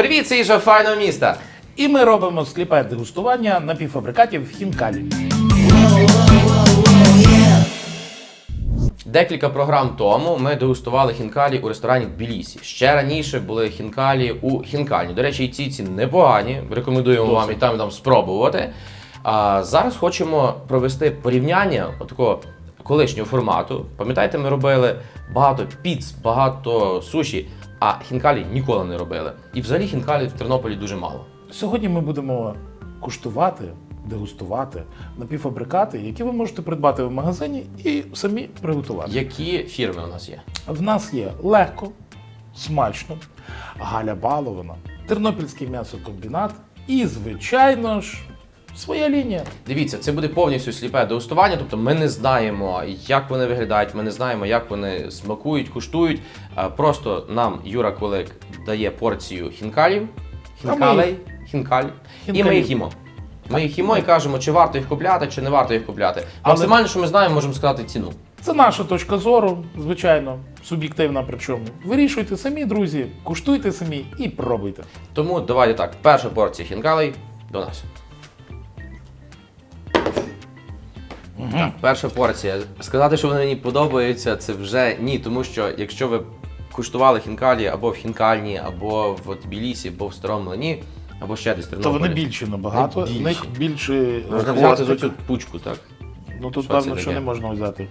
Привіт, це Іжа файного міста. І ми робимо сліпе дегустування напівфабрикатів хінкалі. Декілька програм тому ми дегустували хінкалі у ресторані Тбілісі. Ще раніше були хінкалі у хінкальні. До речі, і ці ці непогані. Рекомендуємо вам і там і там спробувати. А зараз хочемо провести порівняння такого колишнього формату. Пам'ятаєте, ми робили багато піц, багато суші, а хінкалі ніколи не робили. І взагалі хінкалі в Тернополі дуже мало. Сьогодні ми будемо куштувати, дегустувати напівфабрикати, які ви можете придбати в магазині і самі приготувати. Які фірми у нас є? В нас є легко, смачно, Галя Балована, Тернопільський м'ясокомбінат і, звичайно ж, своя лінія. Дивіться, це буде повністю сліпе дегустування, тобто ми не знаємо, як вони виглядають, ми не знаємо, як вони смакують, куштують. Просто нам Юра Кулик дає порцію хінкалів, хінкалей, хінкаль, і ми їх їмо. Ми їх їмо і кажемо, чи варто їх купляти, чи не варто їх купляти. Максимально, що ми знаємо, можемо сказати ціну. Це наша точка зору, звичайно, суб'єктивна причому. Вирішуйте самі, друзі, куштуйте самі і пробуйте. Тому давайте так, перша порція хінкалей до нас. Так, перша порція. Сказати, що вони мені подобаються, це вже ні, тому що якщо ви куштували хінкалі або в хінкальні, або в Тбілісі, або в старому млині, або ще десь То Тернополі. вони більші набагато, Вони в них більше Можна взяти хвостик. за цю пучку, так. Ну тут Що певно, це що таке? не можна взяти.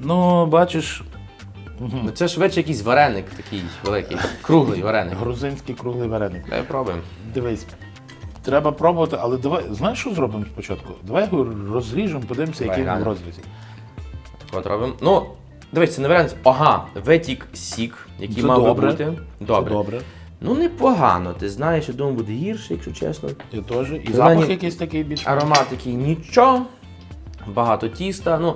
Ну, бачиш, Ну це швидше якийсь вареник такий великий, круглий вареник. грузинський круглий вареник. Давай пробуємо. Дивись, треба пробувати, але давай, знаєш, що зробимо спочатку? Давай його розріжемо, подивимося, Давай, який він в глянемо. розрізі. Так от робимо. Ну, дивись, це не вареник. Ага, витік сік, який Це мав би добре. бути. Це Добре. добре. Ну, непогано. Ти знаєш, я думаю, буде гірше, якщо чесно. Я теж. І Зелені- запах якийсь такий більш. Аромат такий нічого. Багато тіста. Ну,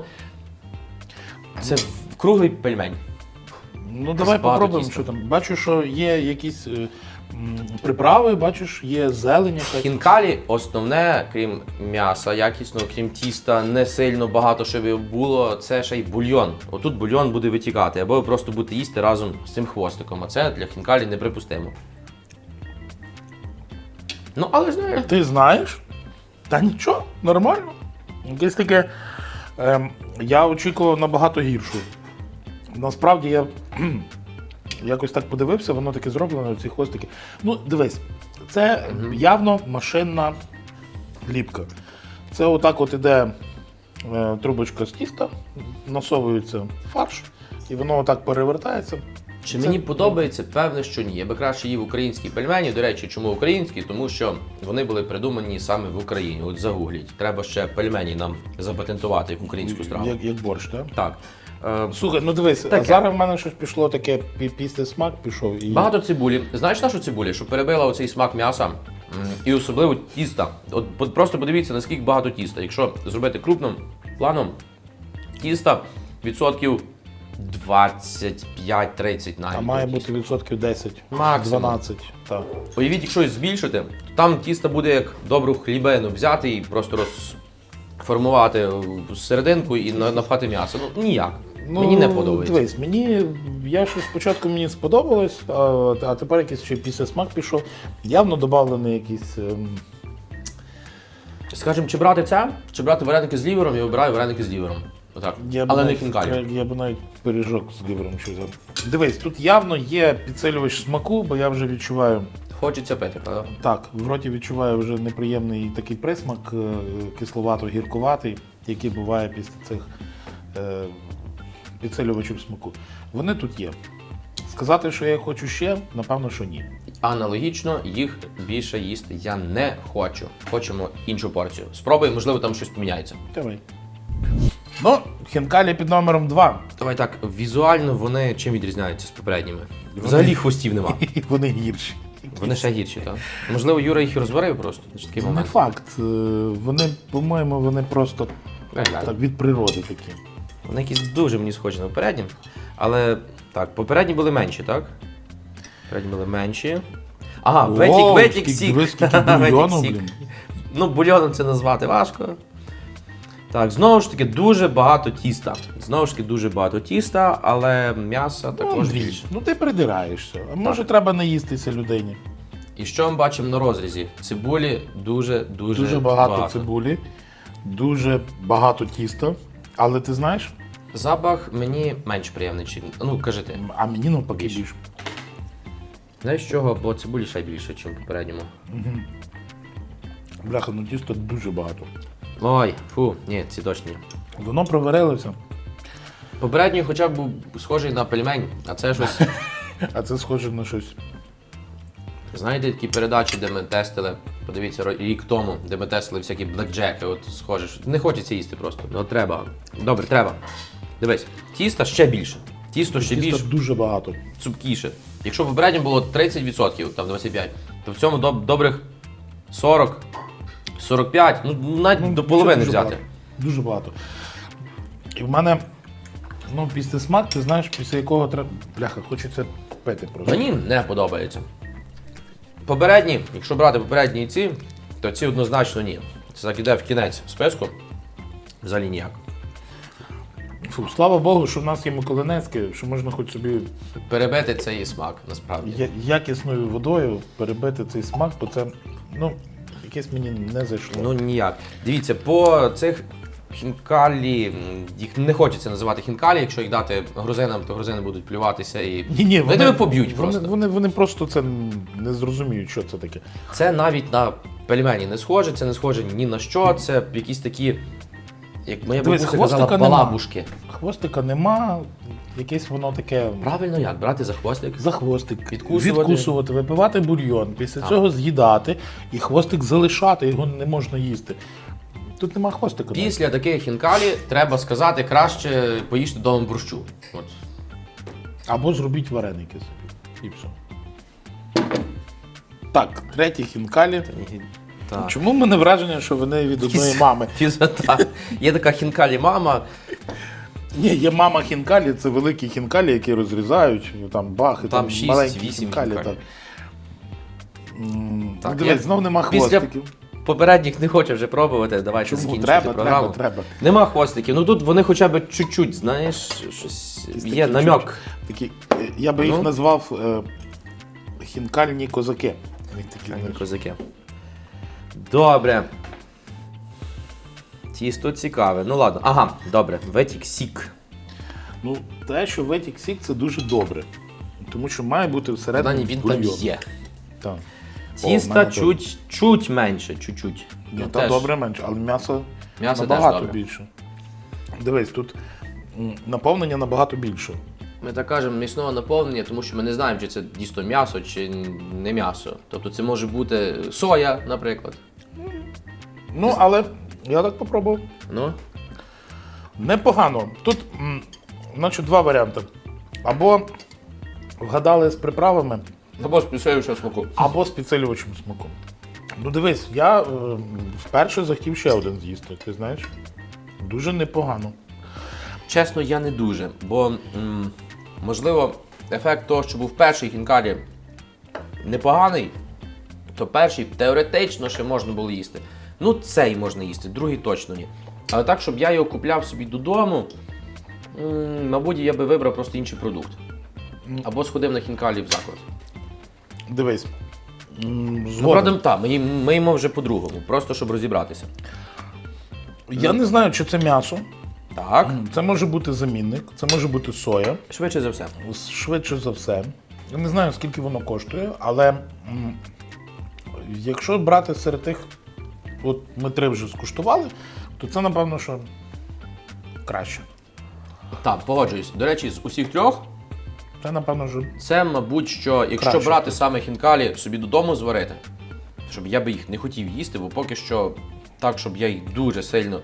це в- круглий пельмень. Ну давай багато попробуємо, тіста. що там. Бачу, що є якісь е, приправи, бачиш, є зелень якась. Хінкалі основне, крім м'яса якісного, крім тіста, не сильно багато, щоб було, це ще й бульйон. Отут бульйон буде витікати, або ви просто будете їсти разом з цим хвостиком. А це для хінкалі неприпустимо. Ну, але ж знаєш. Ти знаєш? Та нічого, нормально. Якесь таке. Ем, я очікував набагато гіршу. Насправді я кхм, якось так подивився, воно таке зроблено, ці хвостики. Ну, дивись, це явно машинна ліпка. Це отак от іде е, трубочка з тіста, насовується фарш, і воно отак перевертається. Чи Це- мені подобається? Певне, що ні. Я би краще їв українські пельмені. До речі, чому українські? Тому що вони були придумані саме в Україні. От загугліть. Треба ще пельмені нам запатентувати як українську страву. Як, як борщ, так? Так. Е, Слухай, ну дивись, Таке. зараз в мене щось пішло таке пі- після смак пішов. І... Багато цибулі. Знаєш нашу цибулі, що перебила оцей смак м'яса м, і особливо тіста. От по- просто подивіться, наскільки багато тіста. Якщо зробити крупним планом, тіста відсотків 25-30 навіть. А має бути відсотків 10, Максимум. 12. Так. Уявіть, якщо збільшити, то там тісто буде як добру хлібину взяти і просто розформувати в серединку і на- напхати м'ясо. Ну ніяк. Мені не подобається. Дивись, мені я щось спочатку мені сподобалось, а, а тепер якийсь ще після смак пішов. Явно додавлений якийсь. ем, Скажемо, чи брати це, чи брати вареники з лівером, я вибираю вареники з лівером. Отак. Я б Але не хінкалі. Я, я б навіть пиріжок з лівером взяв. Дивись, тут явно є підсилювач смаку, бо я вже відчуваю. Хочеться пити, правда? Так, в роті відчуваю вже неприємний такий присмак, е, кисловато-гіркуватий, який буває після цих е, підсилювачів смаку. Вони тут є. Сказати, що я хочу ще, напевно, що ні. Аналогічно їх більше їсти я не хочу. Хочемо іншу порцію. Спробуй, можливо, там щось поміняється. Давай. Ну, хінкалі під номером 2. Давай так, візуально вони чим відрізняються з попередніми? Взагалі хвостів нема. Вони гірші. Вони ще гірші, так? Можливо, Юра їх і розварив просто. Такий Не факт. Е, Вони, по-моєму, вони просто так від природи такі. Вони якісь дуже мені схожі на попередні. Але так, попередні були менші, так? Попередні були менші. Ага, О, ветік, ветік сік. Ну, бульйоном це назвати важко. Так, знову ж таки, дуже багато тіста. Знову ж таки, дуже багато тіста, але м'яса Ну, також Андрій, більше. ну ти придираєшся. А може треба не їстися людині. І що ми бачимо на розрізі? Цибулі дуже дуже, Дуже багато, цибулі, дуже багато тіста. Але ти знаєш, Запах мені менш приємний. чи- Ну, кажи ти. а мені навпаки Більше. більше. Знаєш чого? Бо цибулі ще більше, ніж в попередньому. Бляха, ну тіста дуже багато. Ой, фу, ні, ці точні. Воно проварилося, Попередній хоча б був схожий на пельмень, а це щось. а це схоже на щось. Знаєте, такі передачі, де ми тестили, подивіться, рік тому, де ми тестили всякі блекджеки, от схоже, що не хочеться їсти просто. Ну треба. Добре, треба. Дивись, тіста ще більше. Тісто ще Тіста більше дуже багато. цупкіше. Якщо в попередньому було 30%, там 25%, то в цьому доб- добрих 40, 45, ну навіть до половини дуже взяти. Багато, дуже багато. І в мене, ну, після смак, ти знаєш, після якого треба. Бляха, хочеться пити просто. Мені не подобається. Попередні, якщо брати попередні і ці, то ці однозначно ні. Це так іде в кінець списку. Взагалі ніяк. Фу, слава Богу, що в нас є Миколинецьке, що можна хоч собі Перебити цей смак, насправді. я- якісною водою перебити цей смак, бо це, ну, якесь мені не зайшло. Ну ніяк. Дивіться, по цих хінкалі, їх не хочеться називати хінкалі, якщо їх дати грузинам, то грузини будуть плюватися і. ні, ні, вони тебе поб'ють просто. Вони, вони просто це не зрозуміють, що це таке. Це навіть на пельмені не схоже, це не схоже ні на що, це якісь такі, як моя Дивись, бабуся казала, хвостика нема. балабушки. Хвостика нема, якесь воно таке. Правильно як? Брати за хвостик? За хвостик, Відкусувати. відкусувати, випивати бульйон, після цього з'їдати і хвостик залишати, його не можна їсти. Тут нема хвостика. Після таких хінкалі треба сказати краще поїжте вдома борщу. От. Або зробіть вареники собі. І все. Так, треті хінкалі. Так. Чому в мене враження, що вони від одної мами? Фізота. Є така хінкалі мама. Ні, є мама хінкалі, це великі хінкалі, які розрізають, ну, там бах, і Там там, шість, маленькі вісім хінкалі. хінкалі. Так. М, Так, ну, Дивись, я знов нема після- хвостиків. Попередніх не хочу вже пробувати. Давайте Чому? закінчувати Треба, програму. треба, треба. Нема хвостиків. Ну тут вони хоча б чуть-чуть, знаєш, щось Якісь є такі намек. Такі, е, я би їх Ну. назвав е, хінкальні козаки. Вони такі, Такі знаєш, козаки. Добре. Тісто цікаве. Ну ладно. Ага, добре. Ветік сік. Ну, те, що ветік сік, це дуже добре. Тому що має бути всередині Принаймні він там бульйон. є. Так. Тіста чуть, чуть менше, чуть-чуть. Ну, та теж. добре менше, але м'ясо, М'ясо теж набагато добре. більше. Дивись, тут м, наповнення набагато більше. Ми так кажемо м'ясного наповнення, тому що ми не знаємо, чи це дійсно м'ясо, чи не м'ясо. Тобто це може бути соя, наприклад. Ну, але я так попробував. Ну, Непогано. Тут, м, значить, два варіанти. Або вгадали з приправами, або з підсилюючим смаку. або з підсилювачем смаку. Ну дивись, я е, вперше захотів ще один з'їсти, ти знаєш? Дуже непогано. Чесно, я не дуже, бо м, можливо ефект того, що був перший хінкалі непоганий, то перший теоретично ще можна було їсти. Ну, цей можна їсти, другий точно ні. Але так, щоб я його купляв собі додому, м, мабуть, я би вибрав просто інший продукт. Або сходив на хінкалі в заклад. Дивись. Ну, правда, так, ми, ми їмо вже по-другому, просто щоб розібратися. Я не знаю, чи це м'ясо. Так, Це може бути замінник, це може бути соя. швидше за все. Швидше за все. Я не знаю, скільки воно коштує, але м, якщо брати серед тих, от ми три вже скуштували, то це напевно, що краще. Так, погоджуюсь. До речі, з усіх трьох Це, напевно, що Це, мабуть, що якщо Краще. брати саме хінкалі собі додому зварити, щоб я би їх не хотів їсти, бо поки що так, щоб я їх дуже сильно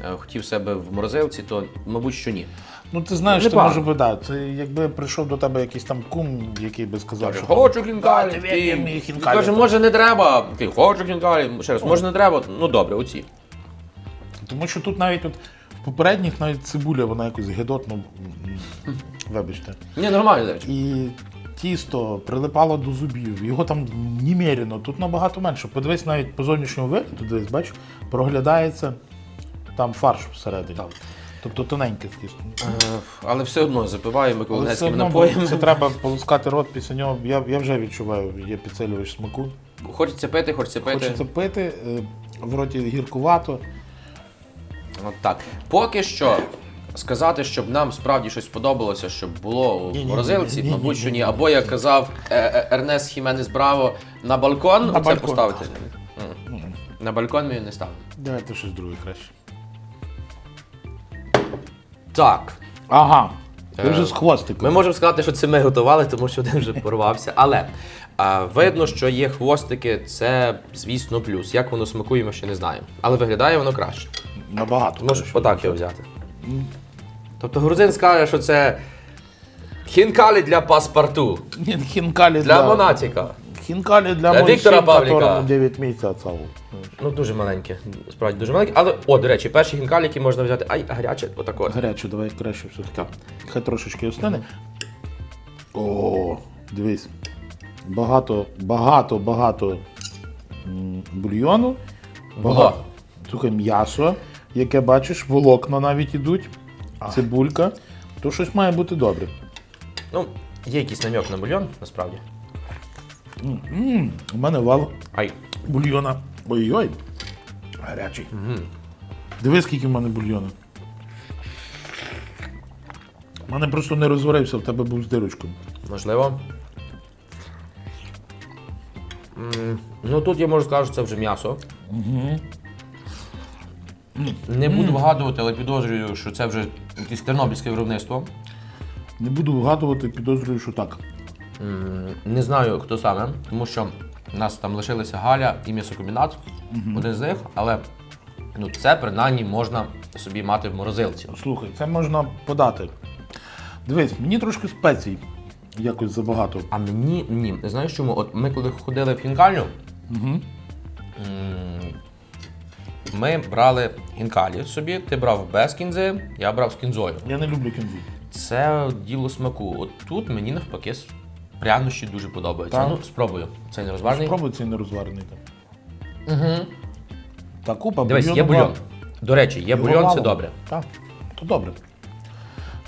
е, хотів себе в морозилці, то мабуть, що ні. Ну, ти знаєш, Не це погано. може би да. Це якби прийшов до тебе якийсь там кум, який би сказав, що Хочу хінкалі. «Да, Такий, я мій хінкалі». Каже, може не треба. Такий, хочу хінкалі. Ще раз, може не треба. Ну добре, оці. Тому що тут навіть от в попередніх навіть цибуля, вона якось гидотно, вибачте. Ні, нормально, до речі. І тісто прилипало до зубів, його там немерено, тут набагато менше. Подивись навіть по зовнішньому вигляду, дивись, бач, проглядається там фарш всередині. Тобто тоненьке скажімо. Е, Але все одно миколаївськими одно напоями. це треба полоскати рот після нього. Я, я вже відчуваю, є підсилювач смаку. Хочеться пити, хочеться пити. Хочеться пити, е, в роті гіркувато. От так. Поки що сказати, щоб нам справді щось сподобалося, щоб було в морозилці, мабуть, що ні. Або як казав е, е, Ернест Хіменес Браво, на балкон На оце балкон. поставити. М. На балкон ми не ставимо. Давайте щось друге краще. Так. Ага. Ти Е, вже з хвостиком. Ми можемо сказати, що це ми готували, тому що один вже порвався. Але а, видно, що є хвостики, це, звісно, плюс. Як воно смакує, ми ще не знаємо. Але виглядає воно краще. Набагато. Можеш краще. отак його взяти. Тобто грузин скаже, що це хінкалі для паспорту, Ні, хінкалі для монатіка. Хінкалі для, Для Віктора Павліка. которому 9 місяців. Ну, дуже маленьке, справді дуже маленьке. Але, о, до речі, перші хінкалі, які можна взяти, ай, гаряче, отак от. Гаряче, давай краще все-таки. Хай трошечки остане. О, дивись. Багато, багато, багато м, бульйону. Багато. Слухай, м'ясо, яке бачиш, волокна навіть ідуть. Цибулька. То щось має бути добре. Ну, є якийсь намек на бульйон, насправді. М, У мене вал Ай. бульйона. Ой-ой. Гарячий. Дивись, скільки в мене бульйону. У мене просто не розварився, в тебе був з дирочкою. Можливо. М, Ну тут я можу сказати, що це вже м'ясо. Не буду вгадувати, але підозрюю, що це вже якесь тернопільське виробництво. Не буду вгадувати, підозрюю, що так. М, Не знаю, хто саме, тому що в нас там лишилися Галя і м'ясокомбінат, один з них, але ну, це принаймні можна собі мати в морозилці. Слухай, це можна подати. Дивись, мені трошки спецій якось забагато. А мені ні. Знаєш чому? От ми коли ходили в хінкальню, м, ми брали хінкалі собі, ти брав без кінзи, я брав з кінзою. Я не люблю кінзу. Це діло смаку. От тут мені навпаки прянощі дуже подобаються. Так. Ну, спробую. Це не розварений. Спробуй цей нерозварений там. Угу. Та купа Дивись, є бульйону бульйон. До речі, є Його бульйон, це добре. Так, то добре.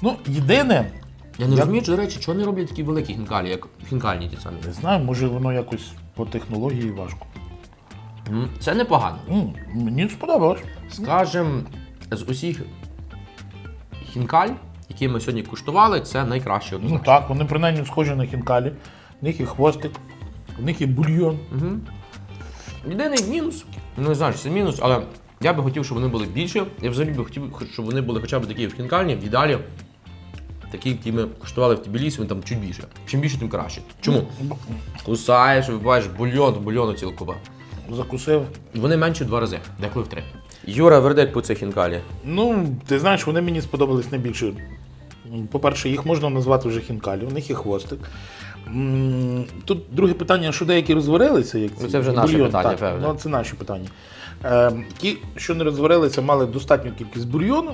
Ну, єдине, Я не розумію, до речі, чого не роблять такі великі хінкалі, як хінкальні ті самі. не знаю, може воно якось по технології важко. Це непогано. М, мені сподобалось. Скажем, з усіх хінкаль, які ми сьогодні куштували, це найкраще Ну однозначно. так, вони принаймні схожі на хінкалі. В них є хвостик, в них є бульйон. Єдиний мінус, ну не знаю, чи це мінус, але я би хотів, щоб вони були більше. Я взагалі би хотів, щоб вони були хоча б такі в хінкальні, в ідеалі. Такі, які ми куштували в Тбілісі, вони там чуть більше. Чим більше, тим краще. Чому? Кусаєш, вибиваєш бульйон, бульйону ціла куба. Закусив. Вони менше в два рази, деколи в три. Юра, вердить по цих хінкалі. Ну, ти знаєш, вони мені сподобались найбільше. По-перше, їх можна назвати вже хінкалі, у них є хвостик. М, Тут друге питання, що деякі розварилися, як ці Ну, це вже наше бульйон, питання, так, певне. Ну, це наші питання. Е, ті, що не розварилися, мали достатню кількість бульйону.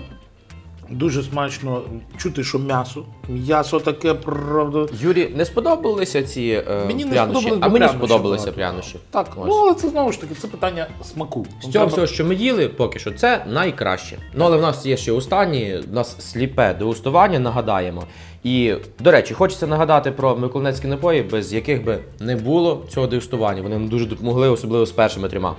Дуже смачно чути, що м'ясо. М'ясо таке, правда. Юрі, не сподобалися ці е, Мені не прянощі, сподобались, а мені прянощі сподобалися багато. прянощі. Так, Ось. ну але це знову ж таки, це питання смаку. З цього всього, що ми їли, поки що це найкраще. Ну але в нас є ще останні, в нас сліпе дегустування, нагадаємо. І, до речі, хочеться нагадати про миколинецькі напої, без яких би не було цього дегустування. Вони нам дуже допомогли, особливо з першими трьома.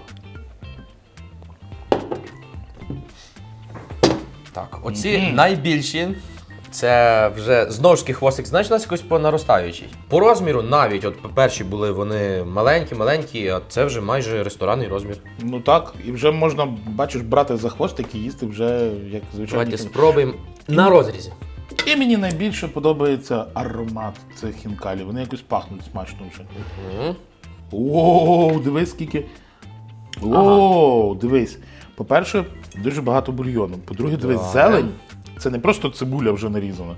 Оці найбільші. Це вже знову ж таки хвостик, у нас якось по наростаючій. По розміру навіть, от перші були вони маленькі, маленькі, а це вже майже ресторанний розмір. Ну так, і вже можна, бачиш, брати за хвостик і їсти вже як звичайно. Давайте спробуємо на розрізі. І мені найбільше подобається аромат цих хінкалів. Вони якось пахнуть смачно вже. О, дивись, скільки. О, дивись. По-перше, дуже багато бульйону. По-друге, дивись, Так. зелень. Це не просто цибуля вже нарізана.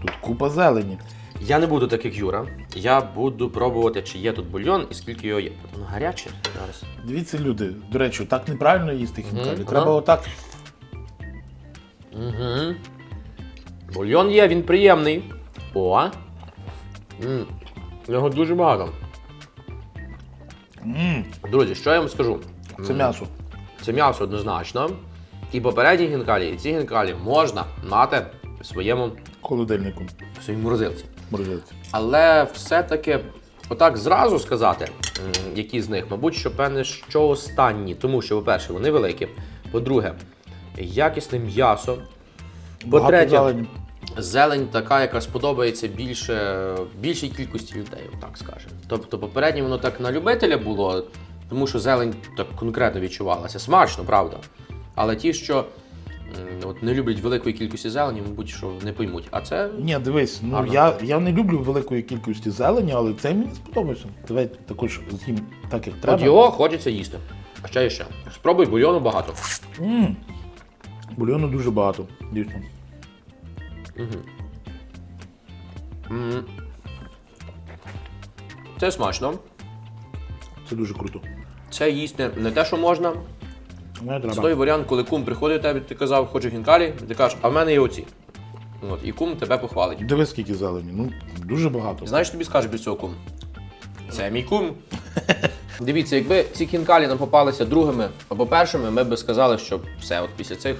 Тут купа зелені. Я не буду так, як Юра. Я буду пробувати, чи є тут бульйон і скільки його є. Воно гаряче зараз. Дивіться, люди, до речі, так неправильно їсти хінкалі. Мгм, Треба ага. отак. Угу. Бульйон є, він приємний. О. м Його дуже багато. Друзі, що я вам скажу? Це м'ясо. Це м'ясо однозначно. І попередні хінкалі, і ці хінкалі можна мати в своєму, Холодильнику. в своїй морозилці. Морозилці. Але все-таки, отак зразу сказати, які з них, мабуть, що певне, що останні. Тому що, по-перше, вони великі. По-друге, якісне м'ясо. По-третє, зелень така, яка сподобається більше, більшій кількості людей, так скажемо. Тобто, попередньо воно так на любителя було, тому що зелень так конкретно відчувалася. Смачно, правда. Але ті, що от, не люблять великої кількості зелені, мабуть, що не поймуть. А це Ні, дивись, ну Гарно. я, я не люблю великої кількості зелені, але це мені сподобається. Давай також з'їм так, як треба. От його хочеться їсти. А ще і ще. Спробуй бульйону багато. М. Бульйону дуже багато, дійсно. М. Це смачно. Це дуже круто. Це їсти не те, що можна. Не Це той варіант, коли кум приходить до тебе, ти казав, хочу хінкалі, ти кажеш, а в мене є оці. От, і кум тебе похвалить. Дивись, скільки зелені. Ну, дуже багато. Знаєш, тобі скаже без цього кум? Це мій кум. Дивіться, якби ці хінкалі нам попалися другими або першими, ми б сказали, що все, от після цих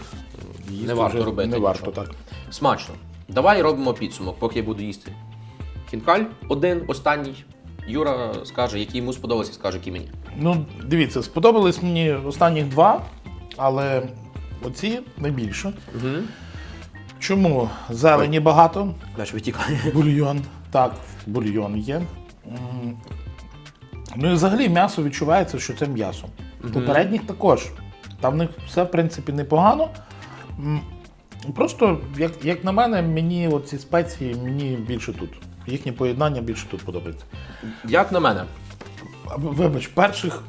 Їсти не варто вже робити. Не варто, нічого. так. Смачно. Давай робимо підсумок, поки я буду їсти. Хінкаль один, останній. Юра скаже, який йому сподобався, скаже, який мені. Ну, дивіться, сподобались мені останніх два, але оці найбільше. Угу. Чому? Зелені багато, Далі витікає. бульйон. Так, бульйон є. М. Ну і взагалі м'ясо відчувається, що це м'ясо. Попередніх також. Там в них все, в принципі, непогано. М, Просто, як, як на мене, мені оці спеції мені більше тут. Їхнє поєднання більше тут подобається. Як на мене, Вибач, перших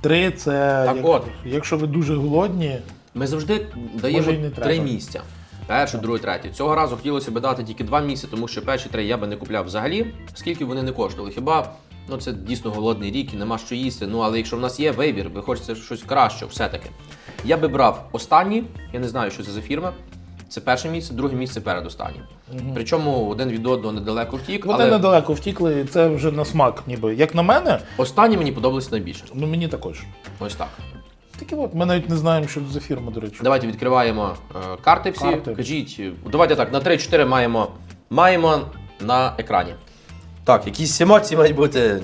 три це Так як- от. якщо ви дуже голодні, ми завжди даємо Може, і не три треба. місця. Перше, друге, третє. Цього разу хотілося б дати тільки два місця, тому що перші три я би не купляв взагалі, скільки вони не коштували. Хіба ну це дійсно голодний рік і нема що їсти. Ну але якщо в нас є вибір, ви хочете щось краще, все-таки. Я би брав останній, я не знаю, що це за фірма. Це перше місце, друге місце передостаннє. Причому один від одного недалеко втік, вони але недалеко втікли, і це вже на смак, ніби. Як на мене, останні мені подобалися найбільше. ну мені також. Ось так. Такі от, ми навіть не знаємо, що це за фірма, до речі. Давайте відкриваємо е, карти всі. Карти. Кажіть, е, давайте так, на 3-4 маємо, маємо на екрані. Так, якісь емоції мають бути.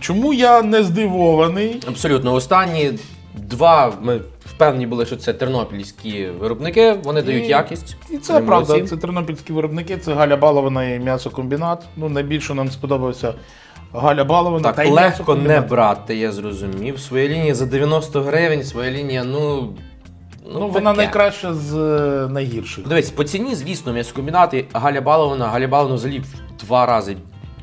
Чому я не здивований? Абсолютно. Останні два ми впевнені були, що це тернопільські виробники, вони дають І- якість. І це Вони правда, молодці. це тернопільські виробники, це Галя Балована і м'ясокомбінат. Ну, найбільше нам сподобався Галя Балована. Так, та й легко м'ясокомбінат. не брати, я зрозумів. Своя лінія за 90 гривень, своя лінія, ну. Ну, вона таке. найкраща з е, найгірших. Дивись, по ціні, звісно, м'ясокомбінати Галя Балована, Галя Балована взагалі в два рази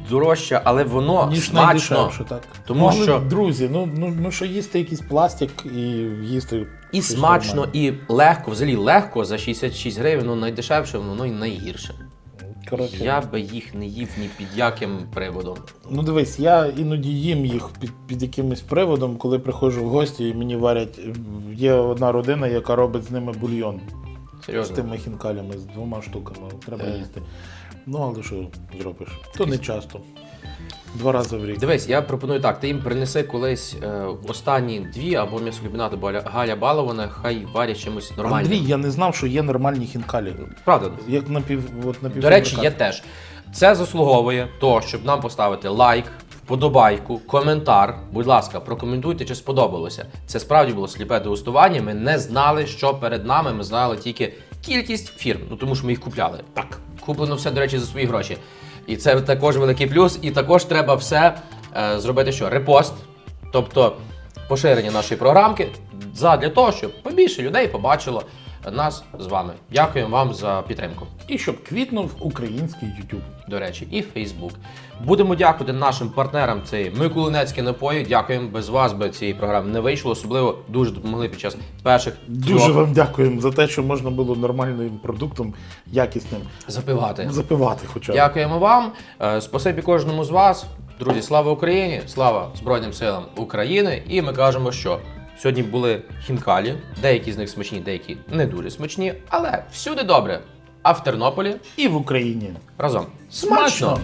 дорожче, але воно Ніж смачно. найдешевше, так. Тому Ну, що- Друзі, ну, ну, ну що їсти якийсь пластик і їсти. І щось смачно, і легко, взагалі легко за 66 гривень, ну найдешевше, воно і найгірше. Коротше, Я би їх не їв ні під яким приводом. Ну дивись, я іноді їм їх під, під якимось приводом, коли приходжу в гості і мені варять. Є одна родина, яка робить з ними бульйон. З тими хінкалями, з двома штуками. Треба Е. їсти. Ну, але що зробиш? То не часто. Два рази в рік. Дивись, я пропоную так: ти їм принеси колись е, останні дві або м'ясокомбінати, або Галя- Галя Балована, хай варять чимось нормальним. Андрій, я не знав, що є нормальні хінкалі. Правда. Як напів, от напів До речі, є теж. Це заслуговує того, щоб нам поставити лайк, вподобайку, коментар. Будь ласка, прокоментуйте, чи сподобалося. Це справді було сліпе дегустування. Ми не знали, що перед нами. Ми знали тільки кількість фірм, ну тому що ми їх купляли. Так, куплено все, до речі, за свої гроші. І це також великий плюс. І також треба все е, зробити, що репост, тобто поширення нашої програмки, задля того, щоб побільше людей побачило нас з вами. Дякуємо вам за підтримку І щоб квітнув український YouTube. до речі, і Фейсбук. Будемо дякувати нашим партнерам. Це Миколинецькі напої. Дякуємо. Без вас би цієї програми не вийшло. Особливо дуже допомогли під час перших Дуже трьох вам дякуємо за те, що можна було нормальним продуктом, якісним запивати. запивати хоча б. Дякуємо вам. Е, Спасибі кожному з вас. Друзі, слава Україні! Слава Збройним силам України! І ми кажемо, що сьогодні були хінкалі. Деякі з них смачні, деякі не дуже смачні, але всюди добре. А в Тернополі І в Україні. разом Смачно!